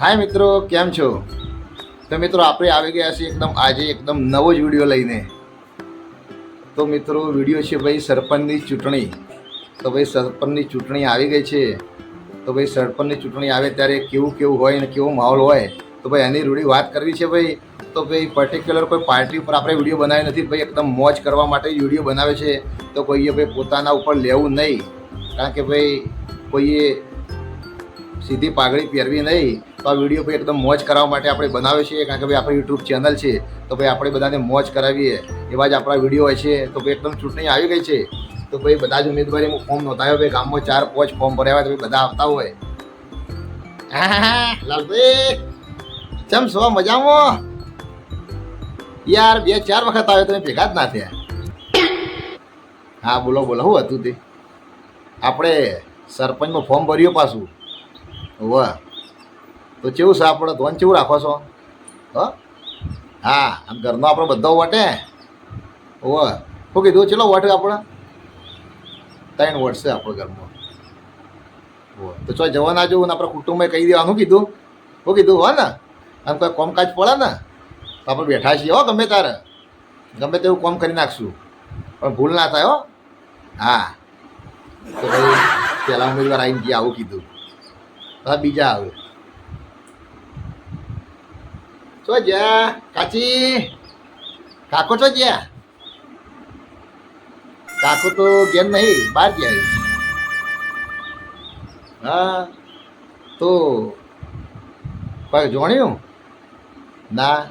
હાય મિત્રો, કેમ છો? તો મિત્રો, આપણે આવી ગયા છીએ એકદમ આજે એકદમ નવો જ વીડિયો લઈને. તો મિત્રો, વીડિયો છે ભાઈ સરપંચની ચૂંટણી. તો ભાઈ સરપંચની ચૂંટણી આવી ગઈ છે. તો ભાઈ સરપંચની ચૂંટણી આવે ત્યારે કેવું કેવું હોય ને કેવો માહોલ હોય, તો ભાઈ એની રૂઢી વાત કરવી છે ભાઈ. તો ભાઈ પર્ટિક્યુલર કોઈ પાર્ટી ઉપર આપણે વીડિયો બનાવી નથી, ભાઈ એકદમ મોજ કરવા માટે વીડિયો બનાવે છે. તો કોઈએ ભાઈ પોતાના ઉપર લેવું નહીં. કારણ કે ભાઈ કોઈએ સીધી પાઘડી પહેરવી નહીં, તો આ વીડિયો ભાઈ એકદમ મોજ કરાવવા માટે આપણે બનાવે છીએ, કારણ કે ભાઈ આપણી યુટ્યુબ ચેનલ છે, તો ભાઈ આપણે બધાને મોજ કરાવીએ. એવા જ આપણા વીડિયો હોય છે, તો ભાઈ એકદમ ચૂંટણી આવી ગઈ છે, તો ભાઈ બધા જ ઉમેદવારી હું ફોર્મ નોંધાયો, ભાઈ ગામમાં ચાર, પાંચ ફોર્મ ભર્યા તો બધા આવતા હોય. લાલભાઈ, ચમ સો મજામાં? યાર, બે, ચાર વખત આવ્યો, તમે ભેગા જ ના થયા. હા, બોલો બોલો, શું હતું તે? આપણે સરપંચમાં ફોર્મ ભર્યું પાછું. વાહ તો કેવું છે આપણે? ધોન કેવું રાખો છો? હ? હા, આમ ઘરનો આપણો બધો વટે. વાહ શું કીધું? ચેલો વટ આપણે? ત્રણ વટ છે આપણો ઘરમાં વાહ તો ચો જવાના જવું ને આપણે કુટુંબમાં કહી દેવાનું. કીધું? શું કીધું? હો ને? આમ કોઈ કોમકાજ પડે ને? તો આપણે બેઠા છીએ, હો, ગમે તારે ગમે તેવું કોમ કરી નાખશું. પણ ભૂલ ના થાય, હો. હા. તો ભાઈ પહેલાં ઉમેદવાર આવીને ગયા, આવું કીધું. હા, બીજા આવે. છો જ્યા? કાચી? કાકો છો જ્યા? કાકો તો ઘેર નહીં, બહાર ગયા. હા, તો કોઈ જોણ્યું? ના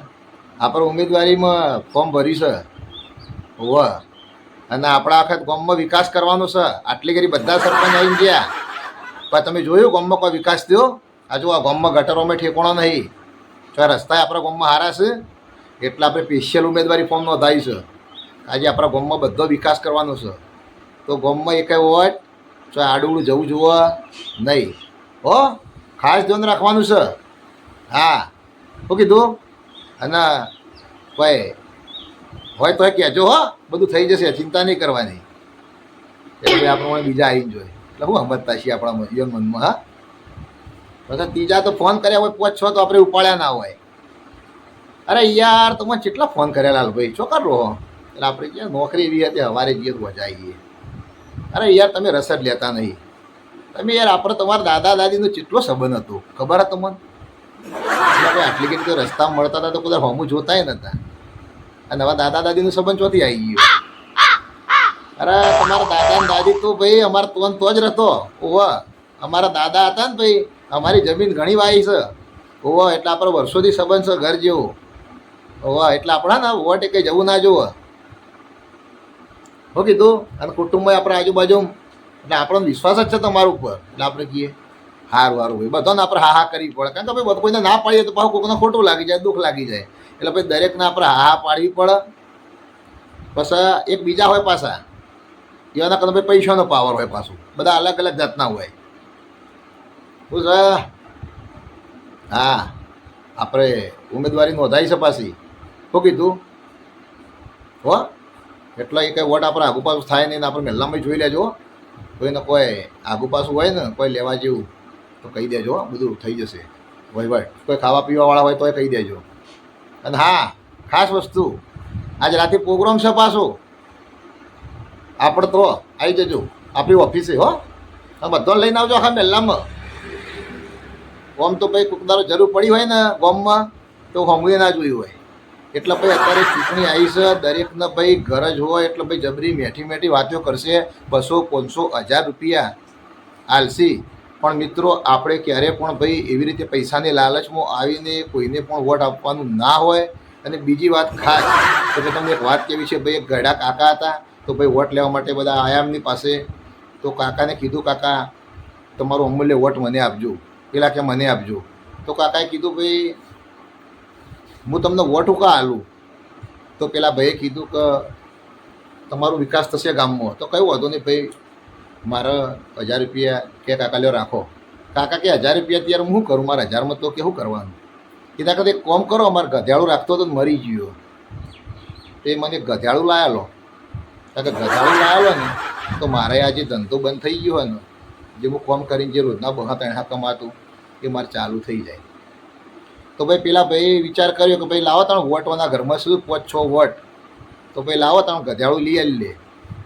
આપણે ઉમેદવારીમાં ફોર્મ ભર્યું છે. હોવ. અને આપણા આખા ગામમાં વિકાસ કરવાનો છે. આટલી કરી બધા સરપંચ આવી ગયા. પણ તમે જોયું ગામમાં કોઈ વિકાસ થયો? આ જો આ ગામમાં ગટરોમાં ઠેકોણો નહીં. તો રસ્તા આપણા ગામમાં હારા છે, એટલે આપણે સ્પેશિયલ ઉમેદવારી ફોર્મ નોંધાવી છે. આજે આપણા ગામમાં બધો વિકાસ કરવાનો છે. તો ગામમાં એક વોટ તો આડું જવું જોવે નહીં. હો, ખાસ ધ્યાન રાખવાનું છે. હા શું કીધું? અને ભાઈ, હોય તો કહેજો હો, બધું થઈ જશે, ચિંતા નહીં કરવાની. એટલે આપણે બીજા આવીને જોઈએ. એટલે હું સમજતા છીએ આપણા યંગ મનમાં, હા. પછી ત્રીજા તો ફોન કર્યા હોય, પાંચ, છ તો આપણે ઉપાડ્યા ના હોય. અરે યાર તમે કેટલા ફોન કર્યા લાલભાઈ ચોકર રહો એટલે આપણે ક્યાં નોકરી એવી હતી સવારે જઈએ તો મજા આવીએ. અરે યાર, તમે રસ જ લેતા નહીં. તમે યાર, આપણે તમારા દાદા દાદીનો કેટલો સંબંધ હતો? ખબર હતો તમને? આટલી કેટલી રસ્તા મળતા હતા, તો કદાચ હોમું જોતાય નતા અને હવે દાદા દાદીનો સંબંધ ચોથી આવી ગયો. અરે, તમારા દાદા ને દાદી તો ભાઈ, અમારા તો તો જ રહેતો. ઓવા અમારા દાદા હતા ને ભાઈ, અમારી જમીન ઘણી વાઈ છે. ઓવા એટલે આપણે વર્ષોથી સંબંધ છે ઘર જેવું. ઓવા એટલે આપણા ને વોટ કંઈ જવું ના જોવે. હું કીધું, અને કુટુંબ આપણે આજુબાજુ એટલે આપણો વિશ્વાસ જ છે તમારા ઉપર. એટલે આપણે કહીએ, હારું હારું, ભાઈ, બધાને આપણે હા હા કરવી પડે. કારણ કે ભાઈ કોઈને ના પાડીએ તો પાછું કોઈને ખોટું લાગી જાય, દુઃખ લાગી જાય. એટલે ભાઈ, દરેકને આપણે હા હા પાડવી પડે. પછી એક બીજા હોય પાછા. એવાના કદાચ ભાઈ પૈસાનો પાવર હોય પાછું. બધા અલગ અલગ જાતના હોય. શું છે, હા, આપણે ઉમેદવારી નોંધાઈ છે પાછી. શું કીધું? હો, એટલે એ કંઈ વોટ આપણે આગુ પાછું થાય નહીં આપણે મહેલામાં જોઈ લેજો. કોઈને કોઈ આગુ પાછું હોય ને, કોઈ લેવા જેવું, તો કહી દેજો બધું થઈ જશે. વહીવટ. કોઈ ખાવા પીવાવાળા હોય તો એ કહી દેજો. અને હા, ખાસ વસ્તુ, આજે રાતે પ્રોગ્રામ છે પાછો. આપણે તો આવી જજો. આપણી ઓફિસે, હો. આ બધો લઈને આવજો હા મહેલામાં ઓમ તો ભાઈ કુકદારો જરૂર પડી હોય ને ગોમમાં, તો હમુએ ના જોયું હોય. એટલે ભાઈ અત્યારે ચૂંટણી આવી છે, દરેકને ભાઈ ઘર જ હોય, એટલે ભાઈ જબરી મેઠી મેઠી વાતો કરશે. બસો, પાંચસો, હજાર રૂપિયા આલસી. પણ મિત્રો, આપણે ક્યારે પણ ભાઈ એવી રીતે પૈસાની લાલચમાં આવીને કોઈને પણ વોટ આપવાનું ના હોય. અને બીજી વાત ખાસ, તો કે તમને એક વાત કેવી છે, ભાઈ, એક ગઢા કાકા હતા તો ભાઈ વોટ લેવા માટે બધા આયા એમની પાસે તો કાકાને કીધું, કાકા, તમારો અમૂલ્ય વોટ મને આપજો. પેલા કે મને આપજો. તો કાકાએ કીધું, ભાઈ, હું તમને વોટ ઉકા આલું? તો પેલા ભાઈએ કીધું કે, તમારો વિકાસ થશે ગામમાં. તો કયું વાંધો નહીં, ભાઈ, મારે હજાર રૂપિયા કે કાકા લ્યો, રાખો. કાકા કે, હજાર રૂપિયા ત્યારે હું શું કરું? મારા હજારમાં તો કેવું કરવાનું? કીધા કદાચ એક કોમ કરો, અમારે ગધેડું રાખતો હતો મરી ગયો. તે મને ગધેડું લાયેલો. કારણ કે ગધેડું આવે ને, તો મારે આજે ધંધો બંધ થઈ ગયો હોય ને, જે હું કોમ કરીને જે રોજના બહા તણા કમાતું, એ મારે ચાલુ થઈ જાય. તો ભાઈ પેલા ભાઈ વિચાર કર્યો કે ભાઈ લાવો તાણ વોટવાના ઘરમાં શું પાંચ છ વોટ. તો ભાઈ લાવો તાણ ગધેડું લઈ આવી લે.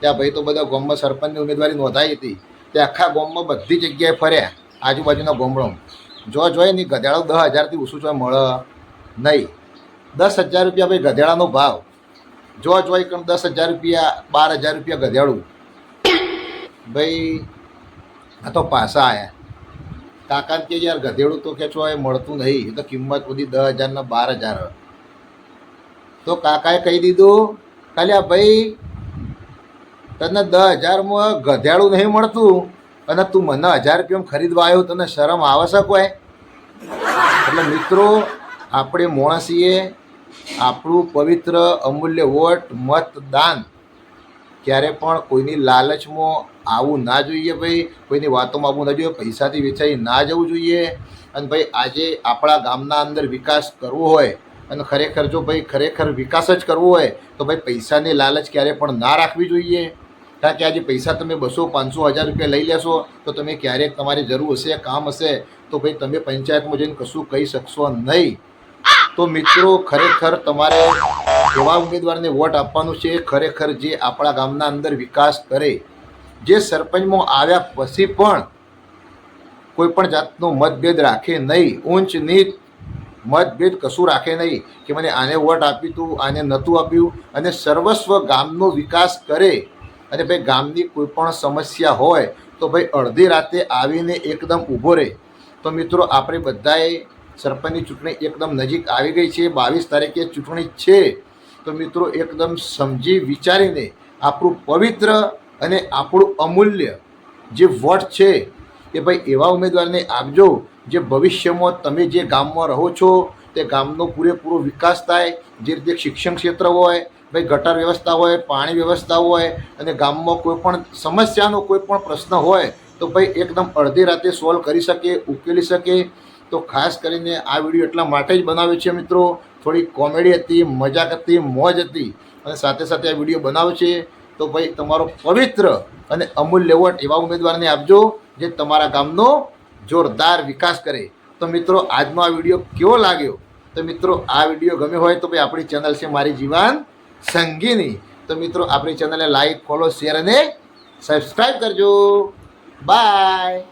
ત્યાં ભાઈ તો બધા ગામમાં સરપંચની ઉમેદવારી નોંધાઈ હતી. તે આખા ગામમાં બધી જગ્યાએ ફર્યા, આજુબાજુના ગામડો જો જોઈએ નહીં ગધેડો દસ હજારથી ઓછું જો મળે નહીં. દસ હજાર રૂપિયા ભાઈ ગધેડાનો ભાવ. જો જોઈ કણ દસ હજાર રૂપિયા, બાર હજાર રૂપિયા ગધેડું. ભાઈ, આ તો પાછા આવ્યા કાકાને કે યાર, ગધેડું તો કે છો, એ મળતું નહીં. એ તો કિંમત બધી દસ હજારના બાર હજાર. તો કાકાએ કહી દીધું ખાલી આ ભાઈ, તને દસ હજારમાં ગધેડું નહીં મળતું અને તું મને હજાર રૂપિયામાં ખરીદવા આવ્યો, તને શરમ આવે છે કોઈ? એટલે મિત્રો, આપણે મોણસીએ આપણું પવિત્ર અમૂલ્ય વોટ, મતદાન ક્યારે પણ કોઈની લાલચમાં આવવું ના જોઈએ ભાઈ. કોઈની વાતોમાં આવવું ના જોઈએ. પૈસાથી વેચાઈ ના જવું જોઈએ. અને ભાઈ, આજે આપણા ગામના અંદર વિકાસ કરવો હોય અને ખરેખર જો ભાઈ ખરેખર વિકાસ જ કરવો હોય, તો ભાઈ પૈસાની લાલચ ક્યારે પણ ના રાખવી જોઈએ. કારણ કે આજે પૈસા તમે બસો, પાંચસો, હજાર રૂપિયા લઈ લેશો, તો તમે ક્યારેક તમારી જરૂર હશે, કામ હશે, તો ભાઈ તમે પંચાયતમાં જઈને કશું કહી શકશો નહીં. તો મિત્રો, ખરેખર તમારે એવા ઉમેદવારને વોટ આપવાનું છે, ખરેખર જે આપણા ગામના અંદર વિકાસ કરે, જે સરપંચમાં આવ્યા પછી પણ કોઈ પણ જાતનો મતભેદ રાખે નહીં, ઊંચ નીચ મતભેદ કશું રાખે નહીં કે મને આને વોટ આપ્યું તું, આને નહોતું આપ્યું અને સર્વસ્વ ગામનો વિકાસ કરે અને ભાઈ ગામની કોઈ પણ સમસ્યા હોય તો ભાઈ અડધી રાતે આવીને એકદમ ઊભો રહે. તો મિત્રો, આપણે બધાએ સરપંચની ચૂંટણી એકદમ નજીક આવી ગઈ છે, બાવીસ તારીખે ચૂંટણી છે. તો મિત્રો, એકદમ સમજી વિચારીને આપણું પવિત્ર અને આપણું અમૂલ્ય જે વોટ છે, એ ભાઈ એવા ઉમેદવારને આપજો જે ભવિષ્યમાં તમે જે ગામમાં રહો છો, તે ગામનો પૂરેપૂરો વિકાસ થાય, જે રીતે શિક્ષણ ક્ષેત્ર હોય, ભાઈ ગટર વ્યવસ્થા હોય, પાણી વ્યવસ્થા હોય, અને ગામમાં કોઈ પણ સમસ્યાનો કોઈ પણ પ્રશ્ન હોય, તો ભાઈ એકદમ અડધી રાતે સોલ્વ કરી શકે, ઉકેલી શકે તો ખાસ કરીને આ વીડિયો એટલા માટે જ બનાવ્યો છે મિત્રો. થોડી કોમેડી હતી, મજાક હતી, મોજ હતી. અને સાથે સાથે આ વીડિયો બનાવ્યો છે. તો ભાઈ, તમારો પવિત્ર અને અમૂલ્ય વોટ એવા ઉમેદવારને આપજો જે તમારા ગામનો જોરદાર વિકાસ કરે. તો મિત્રો, આજનો આ વીડિયો કેવો લાગ્યો? તો મિત્રો, આ વીડિયો ગમ્યો હોય તો ભાઈ, આપણી ચેનલ છે મારી જીવાન સંગીની. તો મિત્રો, આપણી ચેનલને લાઈક, ફોલો, શેર અને સબસ્ક્રાઈબ કરજો. બાય.